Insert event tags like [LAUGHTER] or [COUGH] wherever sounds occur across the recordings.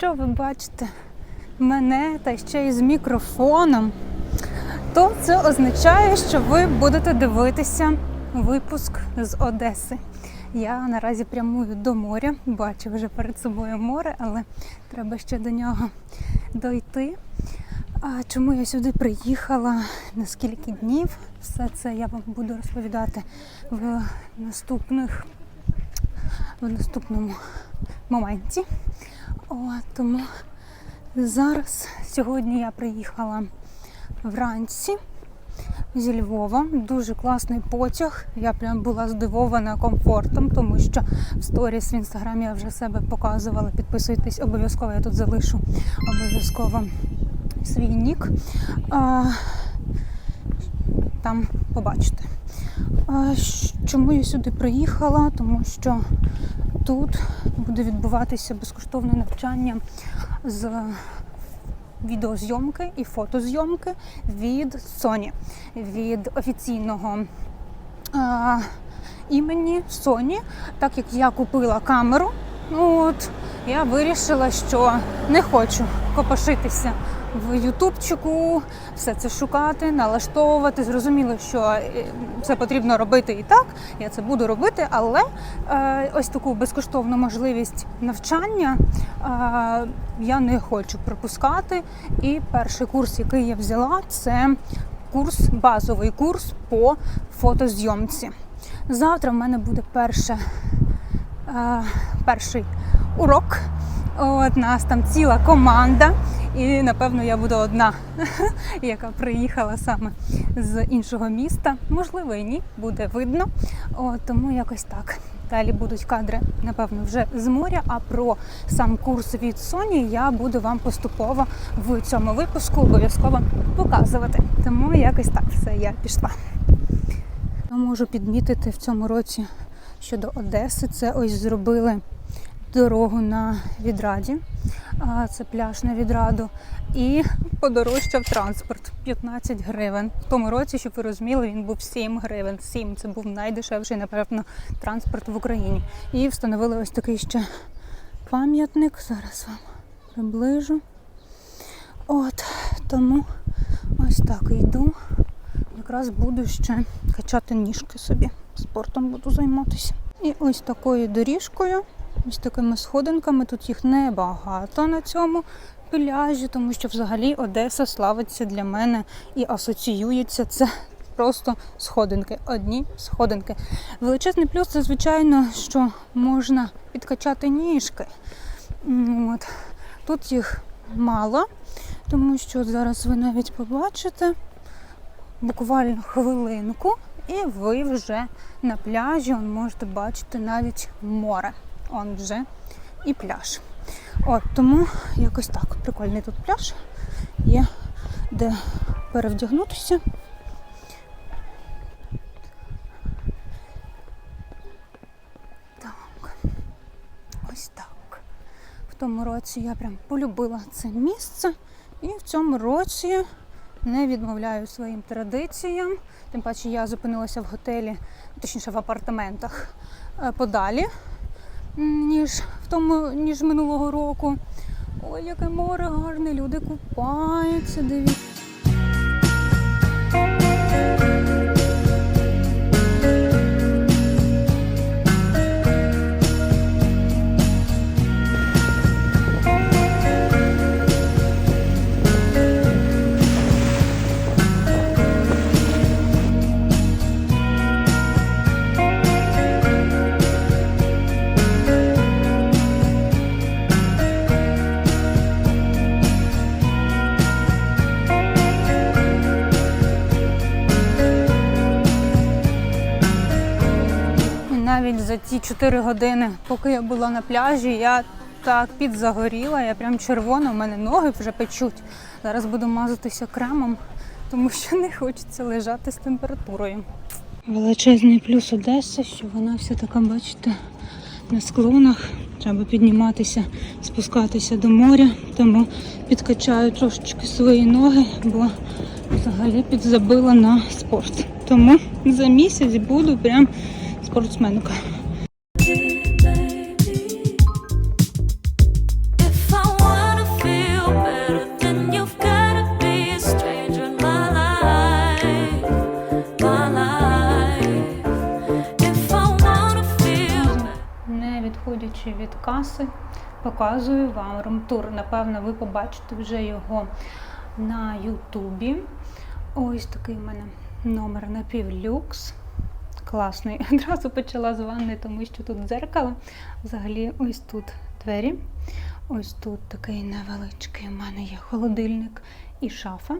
Якщо ви бачите мене та ще й з мікрофоном, то це означає, що ви будете дивитися випуск з Одеси. Я наразі прямую до моря, бачу вже перед собою море, але треба ще до нього дойти. А чому я сюди приїхала? На скільки днів? Все це я вам буду розповідати в наступних в наступному моменті. О, тому зараз сьогодні я приїхала вранці зі Львова. Дуже класний потяг. Я прям була здивована комфортом, тому що в сторіс в інстаграмі я вже себе показувала. Підписуйтесь обов'язково, я тут залишу обов'язково свій нік. А, там побачите. Чому я сюди приїхала? Тому що тут буде відбуватися безкоштовне навчання з відеозйомки і фотозйомки від Sony, від офіційного а, імені Sony. Так як я купила камеру, от я вирішила, що не хочу копошитися в Ютубчику, все це шукати, налаштовувати. Зрозуміло, що е, це потрібно робити і так. Я це буду робити, але е, ось таку безкоштовну можливість навчання е, я не хочу пропускати. І перший курс, який я взяла, це курс, базовий курс по фотозйомці. Завтра в мене буде перше, перший урок. От нас там ціла команда, і напевно я буду одна, [LAUGHS] яка приїхала саме з іншого міста. Можливо, і ні, буде видно. От, тому якось так. Далі будуть кадри, напевно, вже з моря. А про сам курс від Sony я буду вам поступово в цьому випуску обов'язково показувати. Тому якось так все я пішла. Можу підмітити в цьому році щодо Одеси. Це ось зробили дорогу на відраді. Це пляж на відраду. І подорожчав транспорт 15 гривень. В тому році, щоб ви розуміли, він був 7 гривень. 7 це був найдешевший, напевно, транспорт в Україні. І встановили ось такий ще пам'ятник. Зараз вам приближу. От тому ось так йду. Якраз буду ще качати ніжки собі. Спортом буду займатися. І ось такою доріжкою, ось такими сходинками. Тут їх небагато на цьому пляжі, тому що взагалі Одеса славиться для мене і асоціюється це. Просто сходинки, одні сходинки. Величезний плюс це, звичайно, що можна підкачати ніжки. От. Тут їх мало, тому що зараз ви навіть побачите буквально хвилинку, і ви вже на пляжі можете бачити навіть море. Он вже і пляж. От тому якось так. Прикольний тут пляж. Є де перевдягнутися. Так. Ось так. В тому році я прям полюбила це місце. І в цьому році не відмовляю своїм традиціям. Тим паче я зупинилася в готелі, точніше в апартаментах е, подалі, ніж в тому, ніж минулого року. Ой, яке море гарне, люди купаються, дивіться. За ті 4 години, поки я була на пляжі, я так підзагоріла, я прям червона, у мене ноги вже печуть. Зараз буду мазатися кремом, тому що не хочеться лежати з температурою. Величезний плюс Одеси, що вона вся така, бачите, на склонах. Треба підніматися, спускатися до моря, тому підкачаю трошечки свої ноги, бо взагалі підзабила на спорт. Тому за місяць буду прям спортсменка. Виходячи від каси, показую вам румтур. Напевно, ви побачите вже його на Ютубі. Ось такий в мене номер напівлюкс. Класний. [LAUGHS] Одразу почала з ванни, тому що тут дзеркало. Взагалі, ось тут двері. Ось тут такий невеличкий у мене є холодильник і шафа.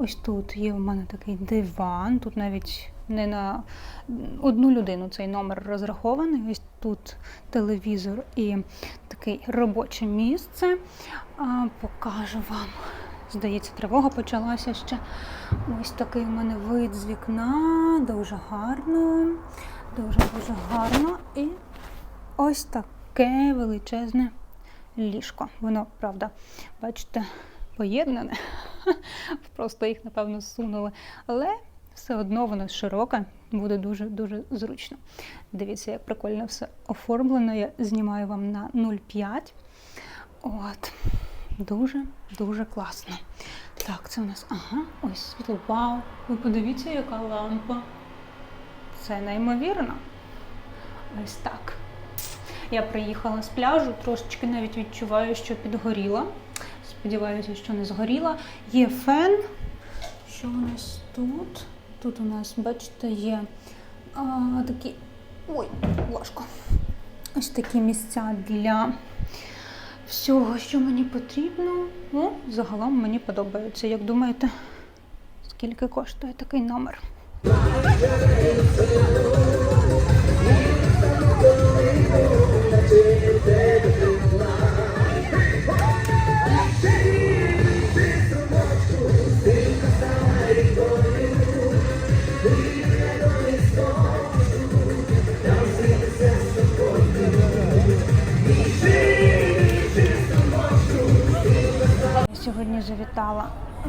Ось тут є у мене такий диван. Тут навіть не на одну людину цей номер розрахований. Ось тут телевізор і таке робоче місце. А, покажу вам. Здається, тривога почалася ще. Ось такий у мене вид з вікна. Дуже гарно. Дуже-дуже гарно. І ось таке величезне ліжко. Воно, правда, бачите, поєднане. [LAUGHS] Просто їх, напевно, зсунули. Але все одно воно широке, буде дуже-дуже зручно. Дивіться, як прикольно все оформлено. Я знімаю вам на 0,5. От. Дуже-дуже класно. Так, це у нас. Ага, ось світло. Вау! Ви подивіться, яка лампа. Це неймовірно. Ось так. Я приїхала з пляжу, трошечки навіть відчуваю, що підгоріла. Сподіваюся, що не згоріла. Є фен. Що у нас тут? Тут у нас, бачите, є а, такі. Ой, важко. Ось такі місця для всього, що мені потрібно. Ну, загалом мені подобається. Як думаєте, скільки коштує такий номер?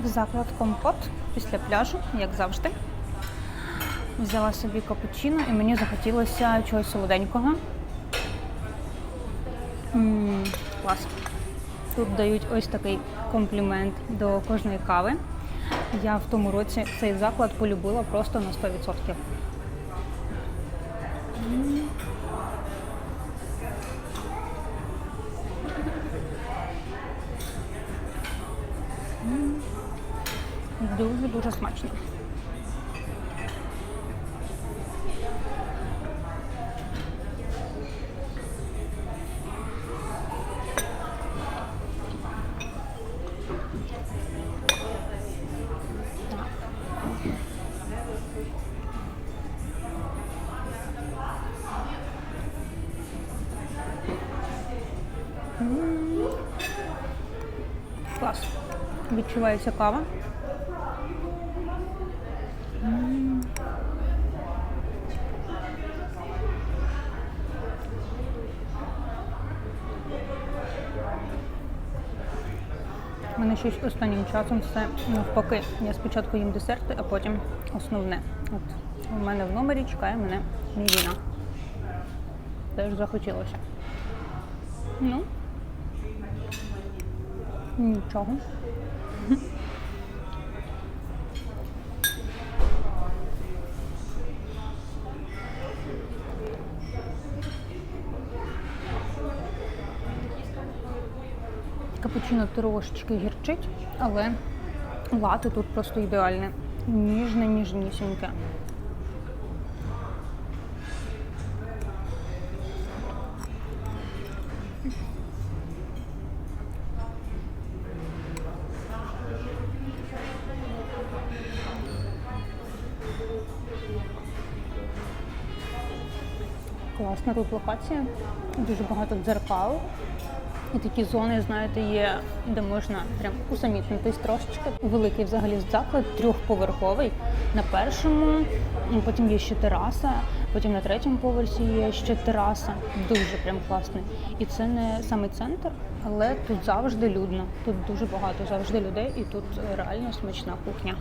Заклад Компот після пляжу, як завжди. Взяла собі капучино і мені захотілося чогось солоденького. М, клас. Тут дають ось такий комплімент до кожної кави. Я в тому році цей заклад полюбила просто на 100%. Дуже-дуже смачно. Клас. Відчувається кава. У мене щось останнім часом все навпаки. Я спочатку їм десерти, а потім основне. От у мене в номері чекає мене мівіна. Теж захотілося. Ну, нічого. Капучино трошечки гірчить, але лати тут просто ідеальне. Ніжне, ніжнісіньке. Класна тут локація, дуже багато дзеркал. І такі зони, знаєте, є, де можна прям усамітнитись трошечки. Великий взагалі заклад, трьохповерховий. На першому, потім є ще тераса, потім на третьому поверсі є ще тераса. Дуже прям класний. І це не саме центр, але тут завжди людно. Тут дуже багато завжди людей, і тут реально смачна кухня.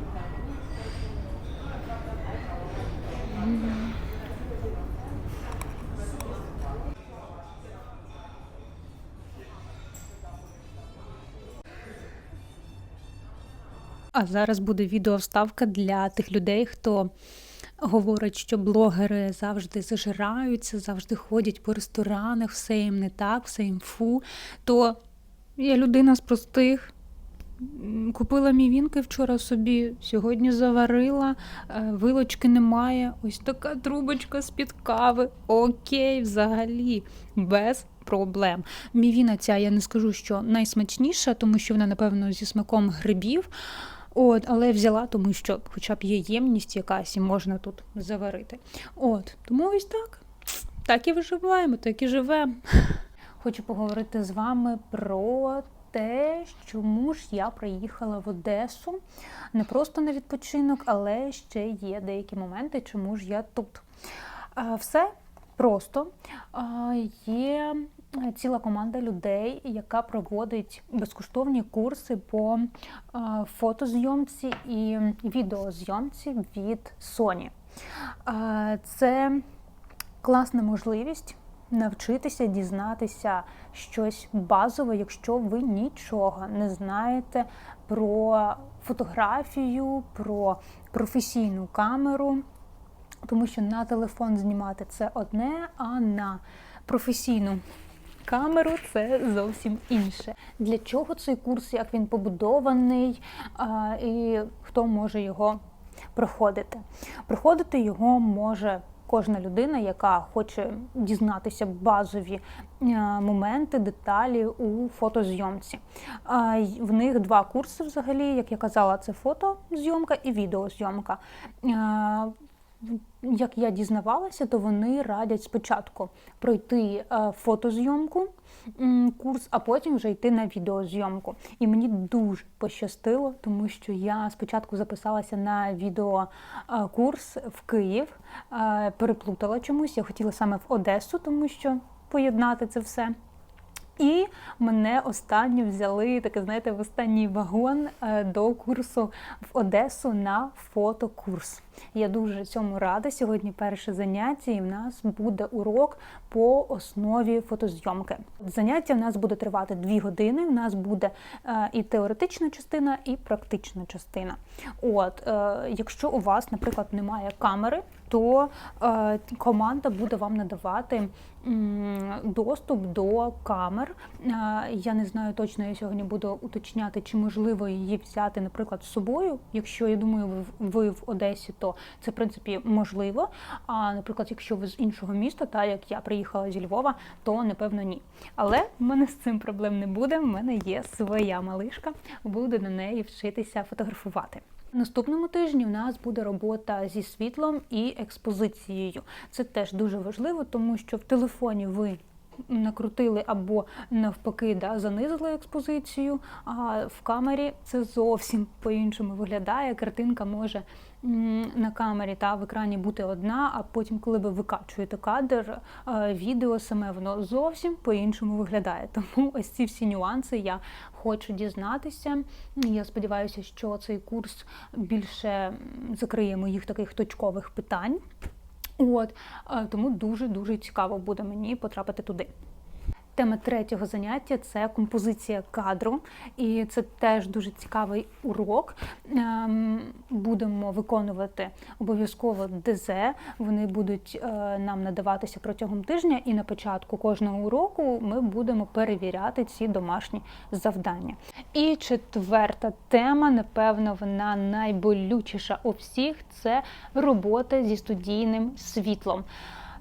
А зараз буде відеовставка для тих людей, хто говорить, що блогери завжди зажираються, завжди ходять по ресторанах, все їм не так, все їм фу. То я людина з простих. Купила мівінки вчора собі, сьогодні заварила, е, вилочки немає. Ось така трубочка з-під кави. Окей, взагалі, без проблем. Мівіна ця, я не скажу, що найсмачніша, тому що вона, напевно, зі смаком грибів. От, але взяла, тому що хоча б є ємність якась і можна тут заварити. От, тому ось так. Так і виживаємо, так і живемо. Хочу поговорити з вами про те, чому ж я приїхала в Одесу. Не просто на відпочинок, але ще є деякі моменти, чому ж я тут. Все просто є ціла команда людей, яка проводить безкоштовні курси по фотозйомці і відеозйомці від Sony. Це класна можливість навчитися дізнатися щось базове, якщо ви нічого не знаєте про фотографію, про професійну камеру. Тому що на телефон знімати це одне, а на професійну камеру це зовсім інше. Для чого цей курс, як він побудований, і хто може його проходити? Проходити його може кожна людина, яка хоче дізнатися базові моменти, деталі у фотозйомці. В них два курси взагалі, як я казала, це фотозйомка і відеозйомка. Е, як я дізнавалася, то вони радять спочатку пройти е, фотозйомку курс, а потім вже йти на відеозйомку. І мені дуже пощастило, тому що я спочатку записалася на відеокурс в Київ, е, переплутала чомусь. Я хотіла саме в Одесу, тому що поєднати це все. І мене останнє взяли, таке, знаєте, в останній вагон е, до курсу в Одесу на фотокурс. Я дуже цьому рада. Сьогодні перше заняття, і в нас буде урок по основі фотозйомки. Заняття в нас буде тривати дві години. У нас буде е, і теоретична частина, і практична частина. От, е, якщо у вас, наприклад, немає камери, то е, команда буде вам надавати доступ до камер. Е, я не знаю точно, я сьогодні буду уточняти, чи можливо її взяти, наприклад, з собою. Якщо я думаю, ви в Одесі, то це в принципі можливо. А наприклад, якщо ви з іншого міста, та як я приїхала зі Львова, то напевно ні. Але в мене з цим проблем не буде. В мене є своя малишка, буду на неї вчитися фотографувати. Наступному тижні в нас буде робота зі світлом і експозицією. Це теж дуже важливо, тому що в телефоні ви накрутили або навпаки да, занизили експозицію, а в камері це зовсім по-іншому виглядає. Картинка може на камері та в екрані бути одна, а потім, коли ви викачуєте кадр, е, відео саме воно зовсім по-іншому виглядає. [LAUGHS] Тому ось ці всі нюанси я хочу дізнатися. Я сподіваюся, що цей курс більше закриє моїх таких точкових питань. От е, тому дуже дуже цікаво буде мені потрапити туди. Тема третього заняття це композиція кадру, і це теж дуже цікавий урок. Ем, Будемо виконувати обов'язково ДЗ. Вони будуть е, нам надаватися протягом тижня, і на початку кожного уроку ми будемо перевіряти ці домашні завдання. І четверта тема, напевно, вона найболючіша у всіх це робота зі студійним світлом.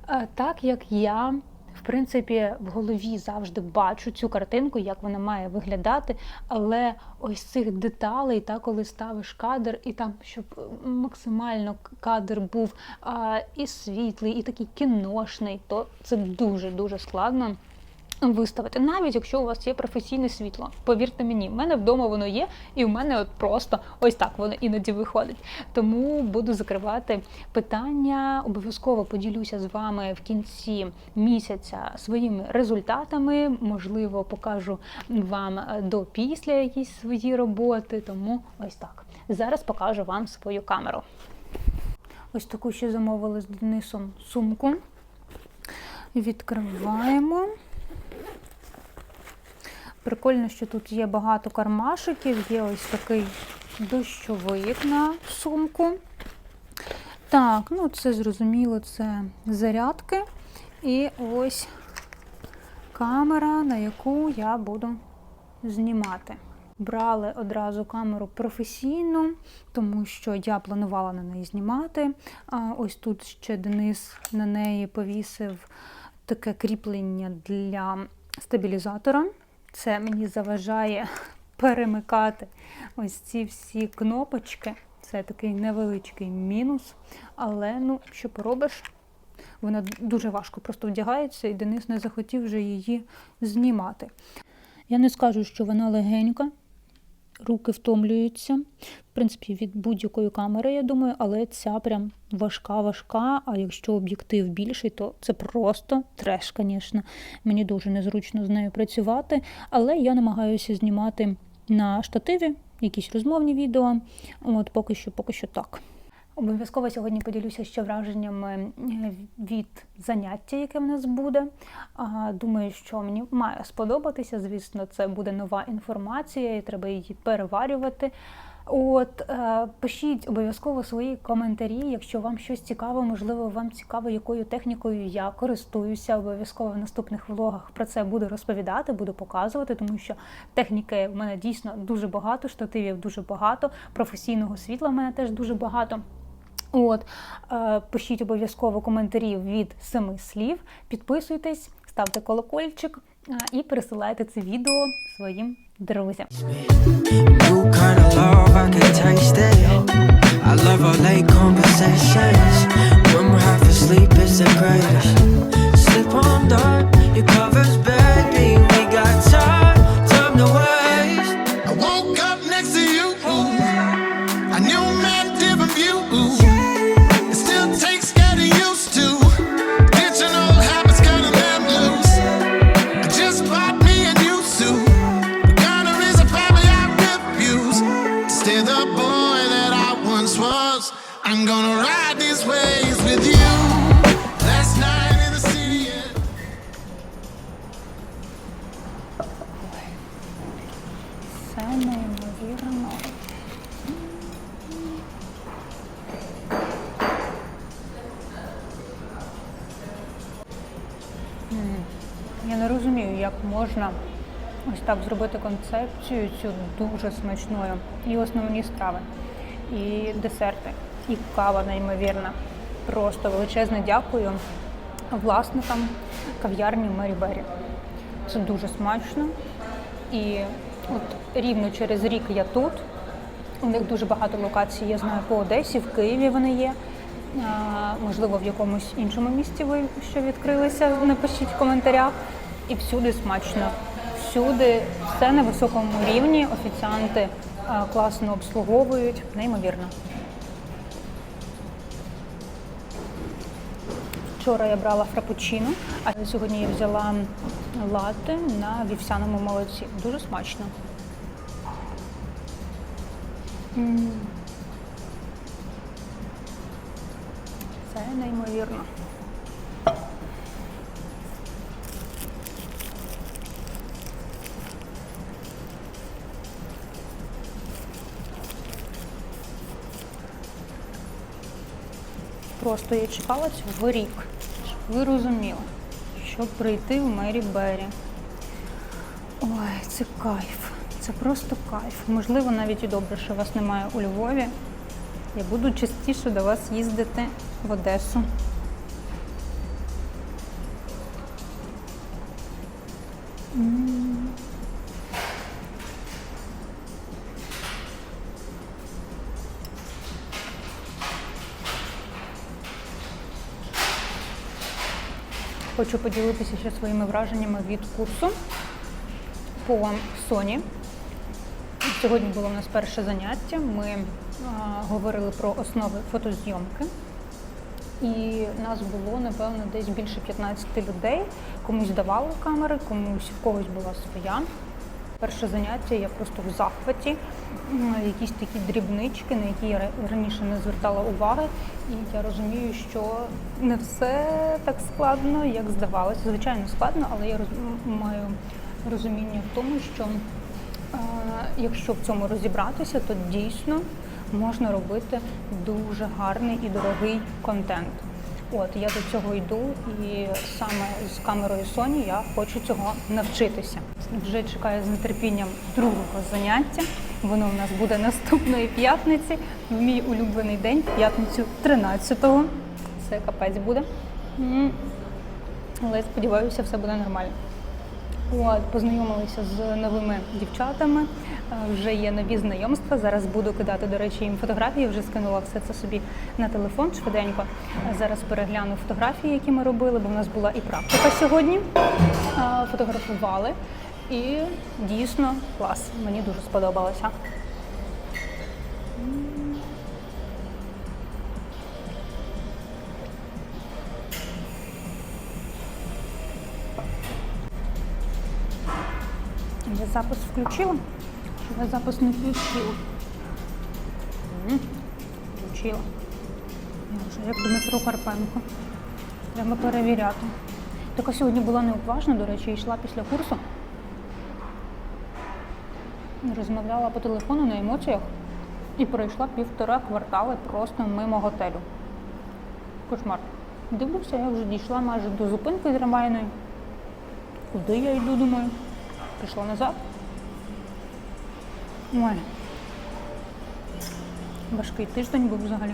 Е, Так як я в принципі в голові завжди бачу цю картинку, як вона має виглядати, але ось цих деталей, та коли ставиш кадр, і там, щоб е, максимально кадр був а, і світлий, і такий кіношний, то це дуже дуже складно. Виставити, навіть якщо у вас є професійне світло, повірте мені, в мене вдома воно є, і в мене от просто ось так воно іноді виходить. Тому буду закривати питання. Обов'язково поділюся з вами в кінці місяця своїми результатами. Можливо, покажу вам е, до після якісь свої роботи. Тому ось так. Зараз покажу вам свою камеру. Ось таку ще замовили з Денисом сумку. Відкриваємо. Прикольно, що тут є багато кармашиків, є ось такий дощовик на сумку. Так, ну це зрозуміло, це зарядки. І ось камера, на яку я буду знімати. Брали одразу камеру професійну, тому що я планувала на неї знімати. А ось тут ще Денис на неї повісив таке кріплення для стабілізатора. Це мені заважає [LAUGHS] перемикати ось ці всі кнопочки. Це такий невеличкий мінус. Але ну, що поробиш? Вона дуже важко просто вдягається, і Денис не захотів вже її знімати. Я не скажу, що вона легенька, руки втомлюються. В принципі, від будь-якої камери, я думаю, але ця прям важка-важка. А якщо об'єктив більший, то це просто треш, звісно. Мені дуже незручно з нею працювати, але я намагаюся знімати на штативі якісь розмовні відео. От поки що, поки що так. Обов'язково сьогодні поділюся ще враженнями е, від заняття, яке в нас буде. Думаю, що мені має сподобатися. Звісно, це буде нова інформація, і треба її переварювати. От е, пишіть обов'язково свої коментарі, якщо вам щось цікаво, можливо, вам цікаво, якою технікою я користуюся. Обов'язково в наступних влогах про це буду розповідати, буду показувати, тому що техніки в мене дійсно дуже багато, штативів дуже багато, професійного світла в мене теж дуже багато. От е, пишіть обов'язково коментарі від семи слів, підписуйтесь, ставте колокольчик е, і пересилайте це відео своїм друзям. Slip on dark, your covers, baby. We got time цю дуже смачною. І основні страви, і десерти, і кава неймовірна. Просто величезне дякую власникам кав'ярні Мері Бері. Це дуже смачно. І от рівно через рік я тут. У них дуже багато локацій, я знаю, по Одесі, в Києві вони є. Можливо, в якомусь іншому місті ви ще відкрилися, напишіть в коментарях. І всюди смачно. Всюди все на високому рівні. Офіціанти класно обслуговують, неймовірно. Вчора я брала фрапучино, а сьогодні я взяла лати на вівсяному молоці. Дуже смачно. Це неймовірно. Просто я чекала цього рік, щоб ви розуміли, щоб прийти в Мері Бері. Ой, це кайф. Це просто кайф. Можливо, навіть і добре, що вас немає у Львові. Я буду частіше до вас їздити в Одесу. М. Хочу поділитися ще своїми враженнями від курсу по Sony. Сьогодні було у нас перше заняття. Ми а, говорили про основи фотозйомки. І нас було, напевно, десь більше 15 людей. Комусь давали камери, комусь в когось була своя. Перше заняття я просто в захваті. Якісь такі дрібнички, на які я раніше не звертала уваги. І я розумію, що не все так складно, як здавалося. Звичайно, складно, але я роз... маю розуміння в тому, що е, якщо в цьому розібратися, то дійсно можна робити дуже гарний і дорогий контент. От я до цього йду, і саме з камерою Sony я хочу цього навчитися. Вже чекаю з нетерпінням другого заняття. Воно у нас буде наступної п'ятниці, в мій улюблений день, п'ятницю 13-го. Це капець буде. Але сподіваюся, все буде нормально. От, познайомилися з новими дівчатами. Вже є нові знайомства. Зараз буду кидати, до речі, їм фотографії. Вже скинула все це собі на телефон швиденько. Зараз перегляну фотографії, які ми робили, бо в нас була і практика сьогодні. Фотографували. І дійсно клас. Мені дуже сподобалося. Я запис включила? Запис не включила? Включила. Як Дмитро Карпенко. Треба перевіряти. Така сьогодні була неуважна, до речі, йшла після курсу. Розмовляла по телефону на емоціях і пройшла півтора квартали просто мимо готелю. Кошмар. Дивлюся, я вже дійшла майже до зупинки трамвайної. Куди я йду, думаю? Прийшла назад. Ой. Важкий тиждень був взагалі.